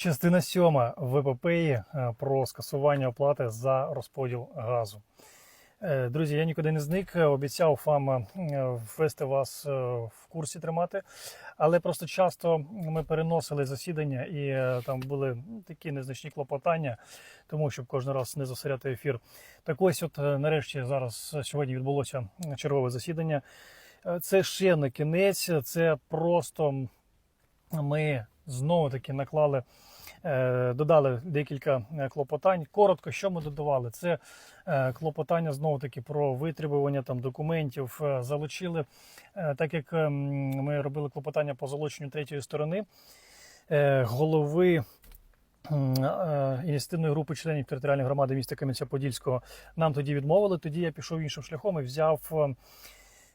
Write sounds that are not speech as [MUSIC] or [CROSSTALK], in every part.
Частина сьома в епопеї е, про скасування оплати за розподіл газу. Е, Друзі, я нікуди не зник. Обіцяв вам е, ввести вас в курсі тримати, але просто часто ми переносили засідання і там були такі незначні клопотання, тому щоб кожен раз не засоряти ефір. Так ось, от нарешті зараз сьогодні відбулося чергове засідання. Це ще не кінець, це просто ми знову таки наклали, додали декілька е, клопотань. Коротко, що ми додавали? Це е, клопотання знову таки про витребування там документів. е, Залучили, е, так як ем, ми робили клопотання по залученню третьої сторони е, голови. е, Ініціативної групи членів територіальної громади міста Кам'янця-Подільського нам тоді відмовили. Тоді я пішов іншим шляхом і взяв е, Е,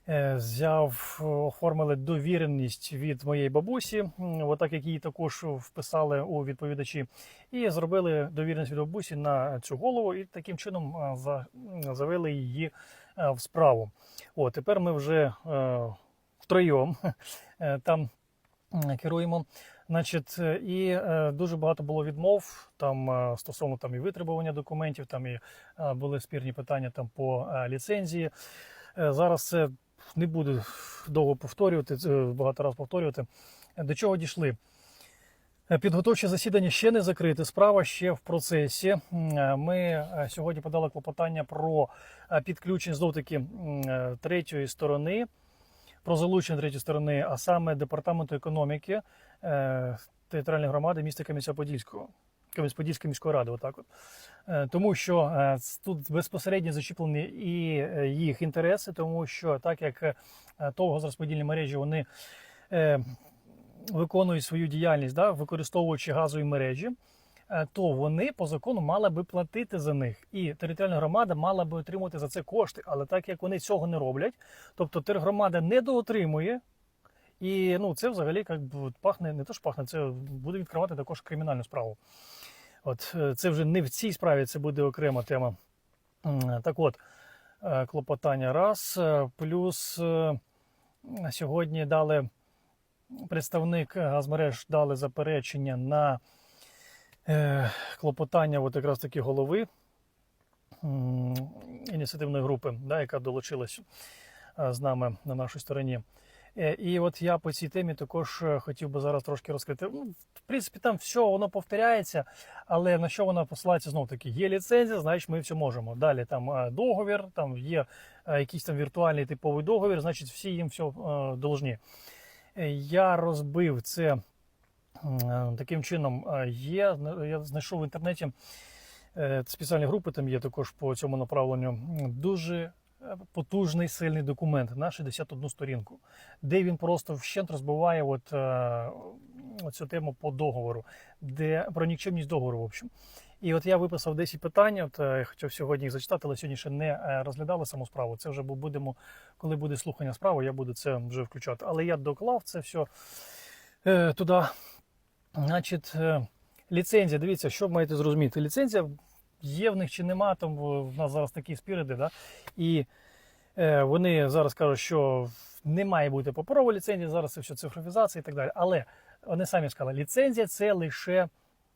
Взяв, оформили довіреність від моєї бабусі, отак як її також вписали у відповідачі, і зробили довіреність від бабусі на цю голову, і таким чином е, завели її е, в справу. О, тепер ми вже е, втроєм е, там керуємо. Значить, е, і е, дуже багато було відмов там е, стосовно там і витребування документів, там і е, були спірні питання там по е, ліцензії. Е, Зараз це не буду довго повторювати, багато разів повторювати. До чого дійшли? Е, Підготовче засідання ще не закрите. Справа ще в процесі. Е, Ми е, сьогодні подали клопотання про підключення знов таки третьої сторони, про залучення третьої сторони, а саме департаменту економіки територіальної громади міста Кам'янця-Подільського. Кам'янець-Подільської міської ради, отак от. Е, Тому що е, тут безпосередньо зачіплені і е, їх інтереси, тому що так як е, розподільні мережі вони виконують свою діяльність, да, використовуючи газові мережі, то вони по закону мали би платити за них. І територіальна громада мала би отримувати за це кошти. Але так як вони цього не роблять, тобто тергромада не доотримує. І ну, це взагалі як пахне, не то ж пахне, це буде відкривати також кримінальну справу. От е, це вже не в цій справі, це буде окрема тема. Так от, е, клопотання раз. е, Плюс е, сьогодні дали представник газмереж дали заперечення на е, клопотання от якраз таки голови ініціативної групи, да, яка долучилась е, з нами на нашій стороні. Е, І от я по цій темі також е, хотів би зараз трошки розкрити. Ну, в принципі, там все воно повторяється, але на що вона посилається знов таки? Є ліцензія, значить ми все можемо. Далі там е, договір, там є якийсь там віртуальний типовий договір, значить всі їм все должні. Я розбив це таким чином. Є я знайшов в інтернеті спеціальні групи, там є також по цьому направленню. Дуже потужний сильний документ на 61 сторінку, де він просто вщент розбиває от, е, цю тему по договору, де про нікчемність договору, в общем. І от я виписав 10 питань. От е, я хотів сьогодні їх зачитати, але сьогодні ще не е, розглядали саму справу. Це вже будемо, коли буде слухання справи, я буду це вже включати. Але я доклав це все туди. Значить, ліцензія. Дивіться, що маєте зрозуміти. Ліцензія є в них чи нема. Там в нас зараз такі спіриди, да? і е, вони зараз кажуть, що не має бути паперова ліцензія, зараз це все цифровізація і так далі. Але вони самі сказали, ліцензія це лише,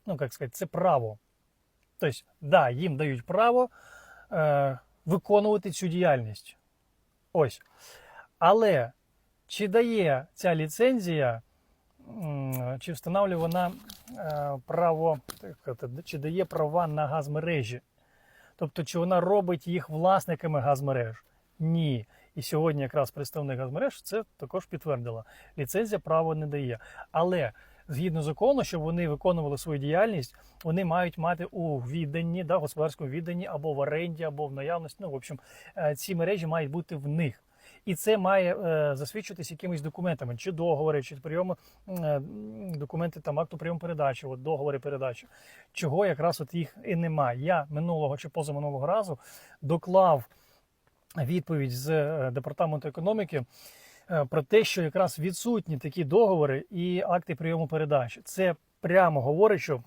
ну як сказати, це право. Тобто, да, їм дають право е, виконувати цю діяльність. Ось. Але чи дає ця ліцензія, чи встановлює вона е, право, чи дає права на газмережі? Тобто, чи вона робить їх власниками газмереж? Ні. І сьогодні якраз представник газмереж це також підтвердила. Ліцензія право не дає. Але згідно закону, щоб вони виконували свою діяльність, вони мають мати у відданні, да, господарському відданні або в оренді, або в наявності. Ну, в общем, е, ці мережі мають бути в них. І це має е, засвідчуватися якимись документами, чи договори, чи прийоми е, документи там акту прийому передачі, от договори передачі, чого якраз от їх і немає. Я минулого чи позаминулого разу доклав відповідь з е, департаменту економіки про те, що якраз відсутні такі договори і акти прийому передачі. Це прямо говорить, що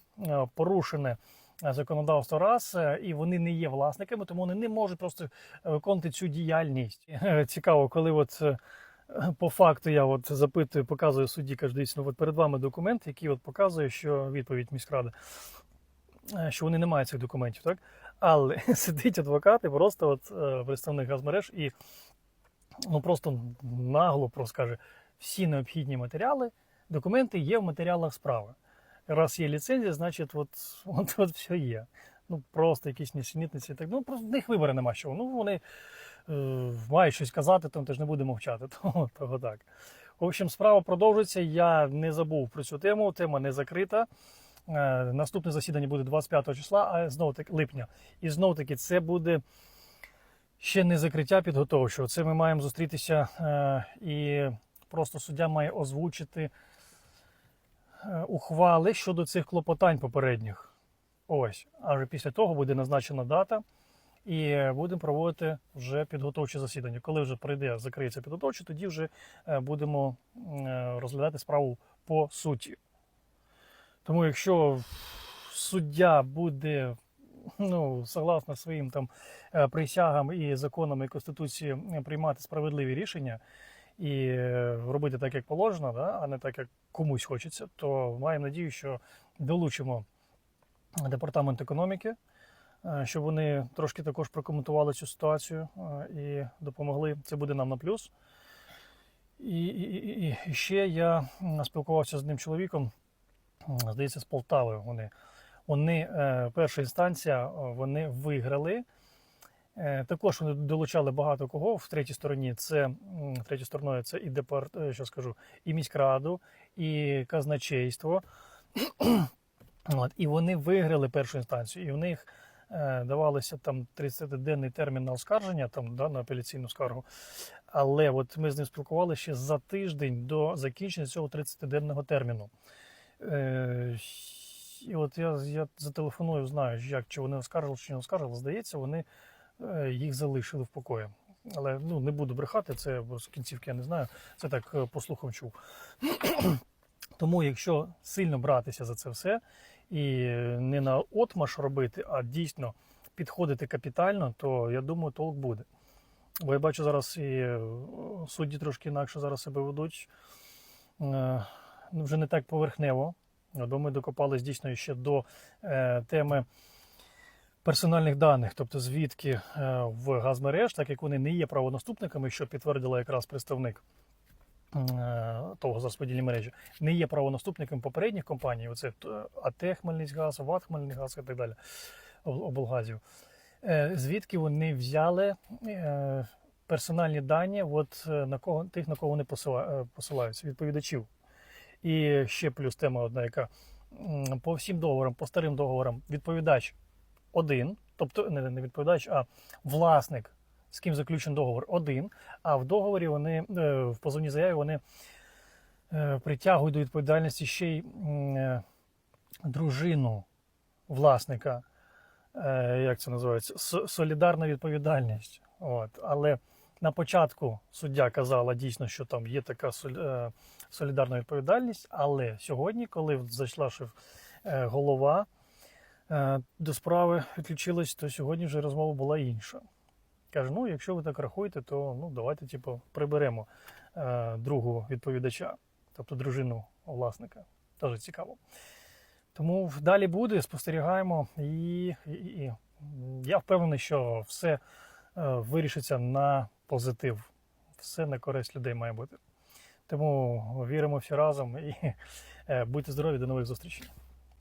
порушене законодавство раз, е, і вони не є власниками, тому вони не можуть просто виконувати цю діяльність. Е, [LAUGHS] Цікаво, коли от е, по факту я от запитую, показую судді, кажу, дивіться, ну от перед вами документ, який от показує, що відповідь міськради, е, що вони не мають цих документів, так? Але [LAUGHS] сидить адвокат і просто от е, представник газмереж і ну просто нагло просто каже, всі необхідні матеріали, документи є в матеріалах справи. Раз є ліцензія, значить, от, [LAUGHS] от, от все є. Ну просто якісь несенітниці. Так, ну просто в них вибору нема що. Ну вони е, мають щось казати, тому теж не буде мовчати. [LAUGHS] Того, того так. В общем, справа продовжується. Я не забув про цю тему. Тема не закрита. Е, наступне засідання буде 25 числа, а знову таки липня. І знову таки це буде ще не закриття підготовчого. Це ми маємо зустрітися е, і просто суддя має озвучити ухвали щодо цих клопотань попередніх. Ось, а після того буде назначена дата, і будемо проводити вже підготовче засідання. Коли вже прийде, закриється підготовче, тоді вже е, будемо е, розглядати справу по суті. Тому якщо суддя буде ну, согласно своїм там е, присягам і законам і конституції е, приймати справедливі рішення і е, робити так, як положено, да, а не так, як комусь хочеться, то маємо надію, що долучимо департамент економіки, е, щоб вони трошки також прокоментували цю ситуацію е, і допомогли. Це буде нам на плюс. І, і, і, ще я спілкувався з одним чоловіком, здається, з Полтави. Вони, вони перша інстанція, вони виграли. Е, Також вони долучали багато кого в третій стороні. Це м, третьою стороною це і департ, е, що скажу, і міськраду, і казначейство. [CLEARS THROAT] От, і вони виграли першу інстанцію, і в них е, давалося там 30-денний термін на оскарження, там, да, на апеляційну скаргу. Але от ми з ним спілкувалися ще за тиждень до закінчення цього 30-денного терміну. Е, і от я, я зателефоную, знаю, як чи вони оскаржили, чи не оскаржили. Здається, вони їх залишили в покої. Але ну, не буду брехати, це з кінцівки я не знаю. Це так е, по слухам чув. [CLEARS THROAT] Тому, якщо сильно братися за це все і не на отмаш робити, а дійсно підходити капітально, то я думаю, толк буде. Бо я бачу зараз і е, судді трошки інакше зараз себе ведуть. Е, ну, Вже не так поверхнево. Бо ми докопались дійсно ще до е, теми персональних даних, тобто звідки е, в газмереж, так як вони не є правонаступниками, що підтвердила якраз представник е, того з розподільної мережі, не є правонаступником попередніх компаній, оце е, АТ Хмельницькгаз, ВАТ Хмельницькгаз і так далі, облгазів. Звідки вони взяли персональні дані от, на кого, тих, на кого вони посилаються, відповідачів. І ще плюс тема одна, яка по всім договорам, по старим договорам, відповідач один, тобто не, не відповідач, а власник, з ким заключений договор, один. А в договорі вони е, в позовній заяві вони е, притягують до відповідальності ще й е, дружину власника. Як це називається? Солідарна відповідальність. От. Але на початку суддя казала дійсно, що там є така солідарна відповідальність. Але сьогодні, коли зайшла голова до справи відключилась, то сьогодні вже розмова була інша. Каже: ну, якщо ви так рахуєте, то ну, давайте типу, приберемо е, другого відповідача, тобто дружину власника. Теж цікаво. Тому далі буде, спостерігаємо, і, і, і я впевнений, що все е, вирішиться на позитив. Все на користь людей має бути. Тому віримо всі разом і е, будьте здорові, до нових зустрічей.